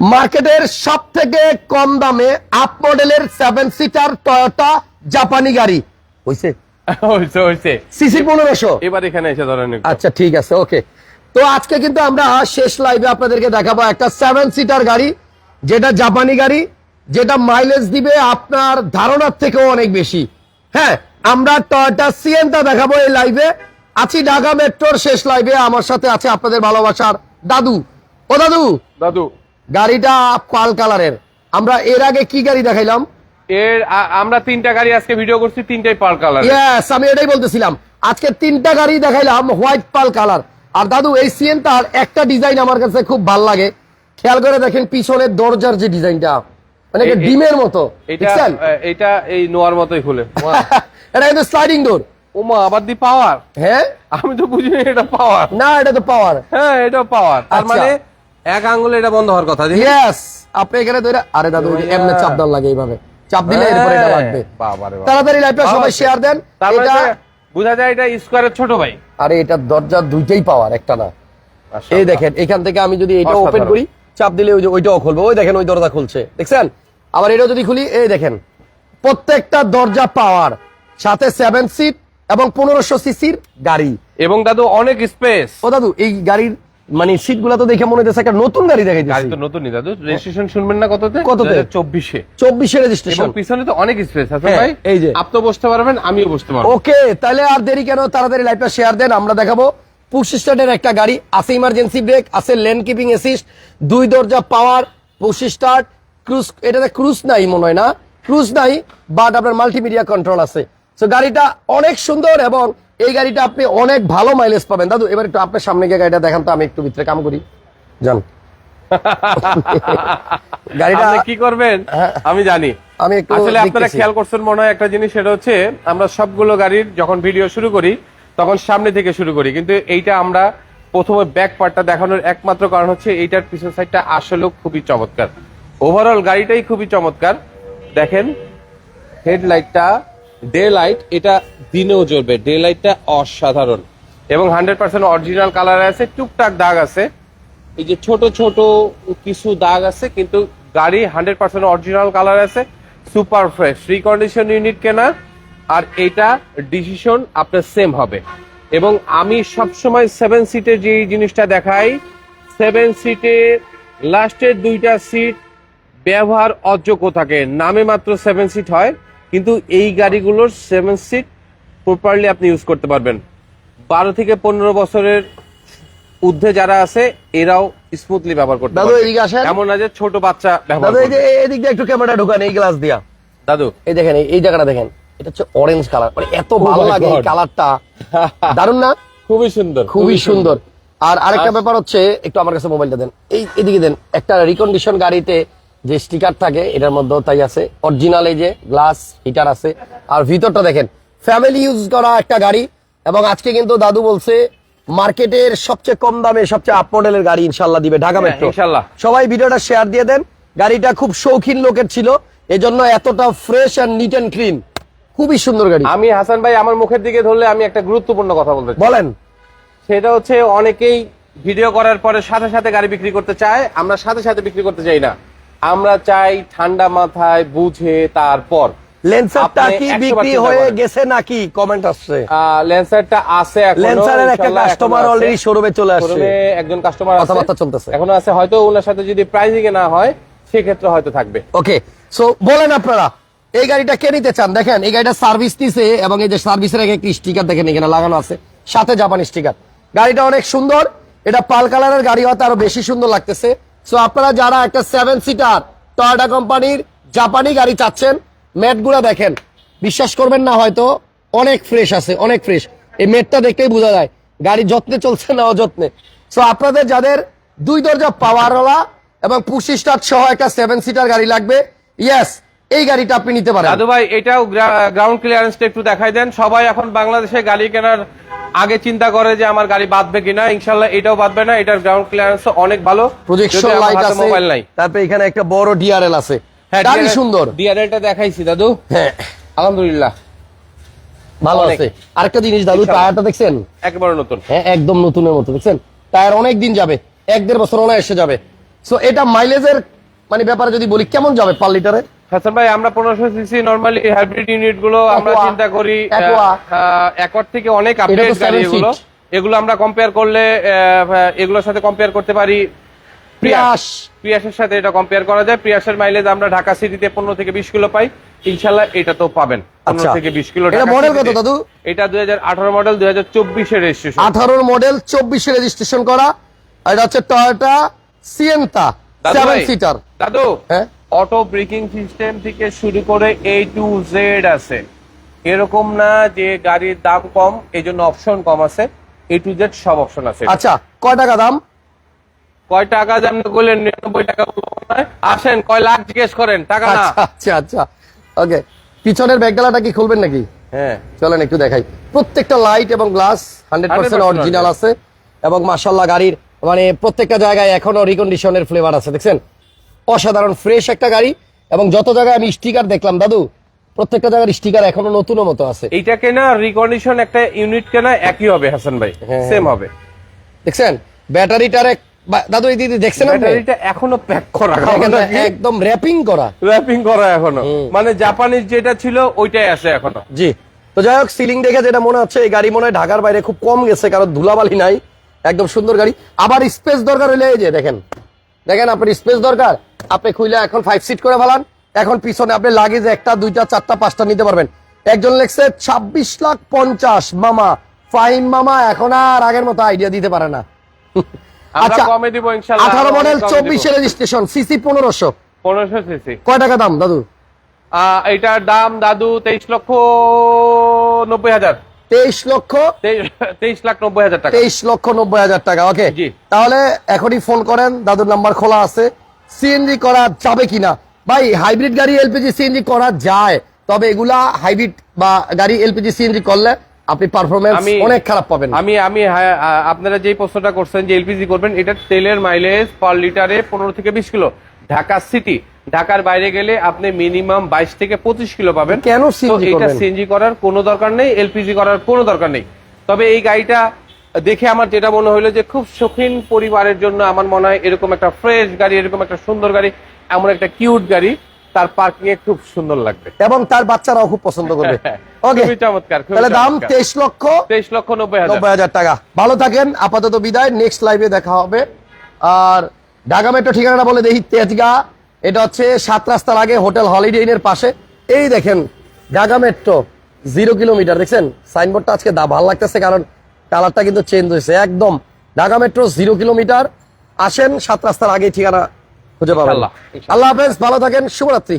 মার্কেটের সব থেকে কম দামে আপ মডেলের সেভেন সিটার টয়োটা জাপানি গাড়ি। হইছে? সিসি পনেরোশো। এবার এখানে এসে ধরেন আচ্ছা ঠিক আছে ওকে। তো আজকে কিন্তু আমরা শেষ লাইভে আপনাদেরকে দেখাবো একটা সেভেন সিটার গাড়ি যেটা জাপানি গাড়ি যেটা মাইলেজ দিবে আপনার ধারণার থেকেও অনেক বেশি। হ্যাঁ আমরা টয়টা সিএনটা দেখাবো এই লাইভে আছি ঢাকা মেট্রোর শেষ লাইভে আমার সাথে আছে আপনাদের ভালোবাসার দাদু। ও দাদু! দাদু। গাড়িটা পাল কালারের। আমরা এর আগে কি গাড়ি দেখাইলাম? এর আমরা তিনটা গাড়ি আজকে ভিডিও করছি তিনটাই পার কালার ইয়েস আমি এটাই বলতেছিলাম। আজকে তিনটা গাড়ি দেখাইলাম হোয়াইট পাল কালার। আর দাদু এই সিএনটার একটা ডিজাইন আমার কাছে খুব ভালো লাগে। খেয়াল করে দেখেন পিছনের দরজার যে ডিজাইনটা মানে ডিমের মতো। এটা এটা এই নোয়ার মতোই খুলে এটা কিন্তু স্লাইডিং ডোর ওমা আবার দি পাওয়ার হ্যাঁ? আমি তো বুঝিনি এটা পাওয়ার না এটা তো পাওয়ার হ্যাঁ এটা পাওয়ার তার আচ্ছা। মানে এক আঙ্গুলে এটা বন্ধ হওয়ার কথা। ইয়েস আপনি এখানে ধরে আরে দাদু এমনি চাপ দেওয়ার লাগে এইভাবে। চাপ দিলে এরপরে এটা লাগবে। তাড়াতাড়ি লাইভটা সবাই। শেয়ার দেন। এটা বোঝা যায় এটা স্কোয়ারের ছোট ভাই। আরে এটা দরজা দুইটাই পাওয়ার একটা না। এই দেখেন এখান থেকে আমি যদি এটা ওপেন করি চাপ দিলে ওই যে ওইটাও খুলবে। ওই দেখেন ওই দরজা খুলছে। দেখছেন? আবার এটাও যদি খুলি এই দেখেন। প্রত্যেকটা দরজা পাওয়ার সাথে সেভেন সিট এবং পনেরোশো সিসির গাড়ি। এবং দাদু অনেক স্পেস ও দাদু এই গাড়ির মানে সিটগুলা তো দেখে মনে হচ্ছে একটা নতুন গাড়ি গাড়ি দেখাইতেছি তো নতুনই দাদু। রেজিস্ট্রেশন শুনবেন না কততে? কততে? চব্বিশে। চব্বিশে এবং রেজিস্ট্রেশন এবং পিছনে তো অনেক স্পেস আছে হ্যাঁ, ভাই। এই যে। আপনি বসতে পারবেন আমিও বসতে পারব। ওকে তাহলে আর দেরি কেন? তাড়াতাড়ি লাইভটা শেয়ার দেন আমরা দেখাবো। পুশ স্টার্টের একটা গাড়ি আছে ইমার্জেন্সি ব্রেক আছে লেন কিপিং অ্যাসিস্ট দুই দরজা পাওয়ার পুশ স্টার্ট ক্রুজ এটাতে ক্রুজ নাই মনে হয় না। ক্রুজ নাই বাট আপনার মাল্টিমিডিয়া কন্ট্রোল আছে। তো গাড়িটা অনেক সুন্দর এবং এই গাড়িটা আপনি অনেক ভালো মাইলেজ পাবেন। দাদু এবার একটু আপনার সামনে গিয়ে গাড়িটা দেখান তো আমি একটু ভিতরে কাম করি। যান। গাড়িটা কি করবেন? হ্যাঁ। আমি জানি। আমি একটু আসলে আপনারা খেয়াল করছেন মনে হয় একটা জিনিস সেটা হচ্ছে আমরা সবগুলো গাড়ির যখন ভিডিও শুরু করি তখন সামনে থেকে শুরু করি। কিন্তু এইটা আমরা প্রথমে ব্যাক পার্টটা দেখানোর একমাত্র কারণ হচ্ছে এইটার পিছন সাইডটা আসলেও খুবই চমৎকার। ওভারঅল গাড়িটাই খুবই চমৎকার। দেখেন হেডলাইটটা ডে লাইট এটা দিনেও জ্বলবে। ডে লাইটটা অসাধারণ। এবং হান্ড্রেড পার্সেন্ট অরিজিনাল কালার আছে, টুকটাক দাগ আছে। এই যে ছোট ছোট কিছু দাগ আছে, কিন্তু গাড়ি হান্ড্রেড পার্সেন্ট অরিজিনাল কালার আছে সুপার ফ্রেশ রিকন্ডিশন ইউনিট কেনা, আর এটা ডিসিশন আপনার সেম হবে। এবং আমি সবসময় সেভেন সিটের যে জিনিসটা দেখাই সেভেন সিটে লাস্টের দুইটা সিট ব্যবহার অযোগ্য থাকে। নামে মাত্র সেভেন সিট হয়। কিন্তু এই গাড়িগুলোর সেভেন সিট প্রপারলি আপনি ইউজ করতে পারবেন। বারো থেকে পনেরো বছরের ঊর্ধ্বে যারা আছে এরাও স্মুথলি ব্যবহার করতে দাদু, পারবে। এদিকে আসেন। এমন না যে ছোট বাচ্চা ব্যবহার দাদু এই যে করবে। এদিক দিয়ে একটু ক্যামেরা ঢুকান এই গ্লাস দিয়া। দাদু। এই দেখেন এই- এই জায়গাটা দেখেন এটা হচ্ছে অরেঞ্জ কালার মানে এত ভালো লাগে এই কালারটা দারুণ না? খুবই সুন্দর খুবই সুন্দর। আর আরেকটা ব্যাপার হচ্ছে একটু আমার কাছে মোবাইলটা দেন। এই এদিকে দেন একটা রিকন্ডিশন গাড়িতে যে স্টিকার থাকে এটার মধ্যেও তাই আছে। অরিজিনাল এই যে গ্লাস হিটার আছে। আর ভিতরটা দেখেন ফ্যামিলি ইউজ করা একটা গাড়ি। এবং আজকে কিন্তু দাদু বলছে মার্কেটের সবচেয়ে কম দামে সবচেয়ে আপ মডেলের গাড়ি ইনশাল্লাহ দিবে ঢাকা হ্যাঁ, মেট্রো ইনশাল্লাহ। সবাই ভিডিওটা শেয়ার দিয়ে দেন। গাড়িটা খুব শৌখিন লোকের ছিল। এজন্য এতটা fresh and neat and clean খুবই সুন্দর গাড়ি। আমি হাসান ভাই আমার মুখের দিকে ধরলে আমি একটা গুরুত্বপূর্ণ কথা বলতে। বলেন। সেটা হচ্ছে অনেকেই ভিডিও করার পরে সাথে সাথে গাড়ি বিক্রি করতে চায় আমরা সাথে সাথে বিক্রি করতে চাই না। আমরা চাই ঠান্ডা মাথায় বুঝে তারপর। লেন্সারটা কি বিক্রি হয়ে গেছে নাকি? কমেন্ট আসছে। লেন্সারটা আছে এখনও, লেন্সারের একটা কাস্টমার অলরেডি শোরুমে চলে আসছে। একজন কাস্টমার কথাবার্তা চলতেছে। এখনও আছে হয়তো ওনার সাথে যদি প্রাইজিং এ না হয় সেক্ষেত্রে হয়তো থাকবে। ওকে সো বলেন আপনারা এই গাড়িটা কে নিতে চান? দেখেন এই গাড়িটা সার্ভিস দিছে এবং এই যে সার্ভিসের আগে একটি স্টিকার দেখেন এখানে লাগানো আছে। সাথে জাপানি স্টিকার গাড়িটা অনেক সুন্দর এটা পাল কালারের গাড়ি হয়তো আরও বেশি সুন্দর লাগতেছে। সো আপনারা যারা একটা সেভেন সিটার টয়োটা কোম্পানির জাপানি গাড়ি চাচ্ছেন, ম্যাটগুলো দেখেন। বিশ্বাস করবেন না, হয়তো অনেক ফ্রেশ আছে, অনেক ফ্রেশ এই ম্যাটটা দেখতেই বোঝা যায়, গাড়ি যত্নে চলছে না অযত্নে। সো আপনাদের যাদের দুই দরজা পাওয়ারওয়ালা এবং পুশি স্টার্ট সহ একটা সেভেন সিটার গাড়ি লাগবে ইয়েস এই গাড়িটা আপনি নিতে পারেন। দাদু ভাই এটাও গ্রাউন্ড ক্লিয়ারেন্সটা একটু দেখাই দেন। সবাই এখন বাংলাদেশে গাড়ি কেনার আগে চিন্তা করে যে আমার গাড়ি বাঁধবে কিনা। ইনশাল্লাহ এটাও বাঁধবে না এটার গ্রাউন্ড ক্লিয়ারেন্স অনেক ভালো। প্রজেকশন লাইট আছে মোবাইল নাই। তারপরে এখানে একটা বড় ডিআরএল আছে। গাড়ি সুন্দর। ডিআরএলটা দেখাইছি দাদু। হ্যাঁ। আলহামদুলিল্লাহ। ভালো। আছে। আরেকটা জিনিস দাদু টায়ারটা দেখছেন? একেবারে নতুন। হ্যাঁ একদম নতুনের মতো দেখছেন? টায়ার অনেক দিন যাবে এক দেড় বছর অনায় এসে যাবে। সো এটা মাইলেজের মানে ব্যাপারে যদি বলি কেমন যাবে পার লিটারে হাসান ভাই আমরা পনেরোশো সিসি নর্মালি হাইব্রিড ইউনিটগুলো আমরা চিন্তা করি। একর থেকে অনেক আপডেট গাড়ি এগুলো। এগুলো আমরা কম্পেয়ার করলে এগুলোর সাথে কম্পেয়ার করতে পারি। প্রিয়াস প্রিয়াসের সাথে এটা কম্পেয়ার করা যায়। প্রিয়াসের মাইলেজ আমরা ঢাকা সিটিতে পনেরো থেকে বিশ কিলো পাই। ইনশাল্লাহ এটা তো পাবেন। পনেরো আচ্ছা। থেকে বিশ কিলো এটা সিটিতে। কত দাদু? এটা দুই হাজার আঠারো মডেল দুই হাজার চব্বিশের রেজিস্ট্রেশন আঠারোর মডেল চব্বিশে রেজিস্ট্রেশন করা। এটা হচ্ছে টয়োটা সিয়েন্তা সেভেন সিটার দাদু হ্যাঁ? অটো ব্রেকিং সিস্টেম থেকে শুরু করে এ টু জেড আছে। এরকম না যে গাড়ির দাম কম এই জন্য অপশন কম আছে। এ টু জেড সব অপশন আছে। আচ্ছা কয় টাকা দাম? কয় টাকা দাম করলেন নিরানব্বই টাকা। আসেন কয় লাখ জিজ্ঞেস করেন টাকা না। আচ্ছা আচ্ছা আচ্ছা। ওকে পিছনের ব্যাগডালাটা কি খুলবেন নাকি? হ্যাঁ। চলেন একটু দেখাই। প্রত্যেকটা লাইট এবং গ্লাস হান্ড্রেড পার্সেন্ট 100% অরিজিনাল আছে। এবং মাসাল্লাহ গাড়ির মানে প্রত্যেকটা জায়গায় এখনও রিকন্ডিশনের ফ্লেভার আছে দেখছেন? অসাধারণ ফ্রেশ একটা গাড়ি এবং যত জায়গায় আমি স্টিকার দেখলাম দাদু প্রত্যেকটা জায়গার স্টিকার এখনও নতুন মতো আছে। এইটা কেনা রিকন্ডিশন একটা ইউনিট কেনা একই হবে হাসান ভাই হ্যাঁ। সেম হবে। দেখছেন? ব্যাটারিটার এক দাদু এই দিদি দেখছেন ব্যাটারিটা এখনও প্যাক করা দেখেন একদম র্যাপিং করা। র্যাপিং করা এখনও। মানে জাপানিজ যেটা ছিল ওইটাই আছে এখনও। জি। তো যাই হোক সিলিং দেখে যেটা মনে হচ্ছে এই গাড়ি মনে হয় ঢাকার বাইরে খুব কম গেছে কারণ ধুলাবালি নাই। একদম সুন্দর গাড়ি। আবার স্পেস দরকার হইলে এই যে দেখেন। দেখেন আপনার স্পেস দরকার? আপনি খুইলে এখন ফাইভ সিট করে ফেলান। এখন পিছনে আপনি লাগেজ একটা দুইটা চারটা পাঁচটা নিতে পারবেন। একজন লেখছে ছাব্বিশ লাখ পঞ্চাশ মামা। ফাইন মামা এখন আর আগের মতো আইডিয়া দিতে পারে না। আচ্ছা, আঠারো মডেল অনেক কমে দিব। চব্বিশে রেজিস্ট্রেশন সিসি পনেরোশো। পনেরোশো সিসি কয় টাকা দাম দাদু? এটার দাম দাদু তেইশ লক্ষ নব্বই হাজার। তেইশ লক্ষ? তেইশ- তেইশ লাখ নব্বই হাজার টাকা। তেইশ লক্ষ নব্বই হাজার টাকা ওকে তাহলে এখনই ফোন করেন দাদুর নাম্বার খোলা আছে। সিএনজি করা যাবে কিনা? ভাই হাইব্রিড গাড়ি এলপিজি সিএনজি করা যায় তবে এগুলা হাইব্রিড বা গাড়ি এলপিজি সিএনজি করলে আপনি পারফরমেন্স অনেক খারাপ পাবেন। আমি আমি হ্যাঁ, আপনারা যেই প্রশ্নটা করছেন যে এলপিজি করবেন এটা তেলের মাইলেজ পার লিটারে পনেরো থেকে বিশ কিলো। ঢাকা সিটি ঢাকার বাইরে গেলে আপনি মিনিমাম বাইশ থেকে পঁচিশ কিলো পাবেন। কেন এটা সিএনজি করার কোনো দরকার নেই এলপিজি করার কোনো দরকার নেই। তবে এই গাড়িটা দেখে আমার যেটা মনে হলো যে খুব শৌখিন পরিবারের জন্য আমার মনে হয় এরকম একটা ফ্রেশ গাড়ি এরকম একটা সুন্দর গাড়ি এমন একটা কিউট গাড়ি তার পার্কিং এ খুব সুন্দর লাগবে। এবং তার বাচ্চারাও খুব পছন্দ করবে। ওকে খুবই চমৎকার তাহলে দাম চমৎকার। তেইশ লক্ষ তেইশ লক্ষ নব্বই হাজার। নব্বই হাজার টাকা। ভালো থাকেন আপাতত বিদায় নেক্সট লাইভে দেখা হবে। আর ঢাকা মেট্রো ঠিকানাটা বলে দেখি তেজগা। এটা হচ্ছে সাত রাস্তার আগে হোটেল হলিডে ইনের পাশে। এই দেখেন ঢাকা মেট্রো জিরো কিলোমিটার দেখছেন? সাইনবোর্ডটা আজকে দা ভালো লাগতেছে কারণ কালারটা কিন্তু চেঞ্জ হয়েছে। একদম ঢাকা মেট্রো জিরো কিলোমিটার আসেন সাত রাস্তার আগে ঠিকানা খুঁজে পাবেন। আল্লাহ হাফেজ ভালো থাকেন শুভরাত্রি।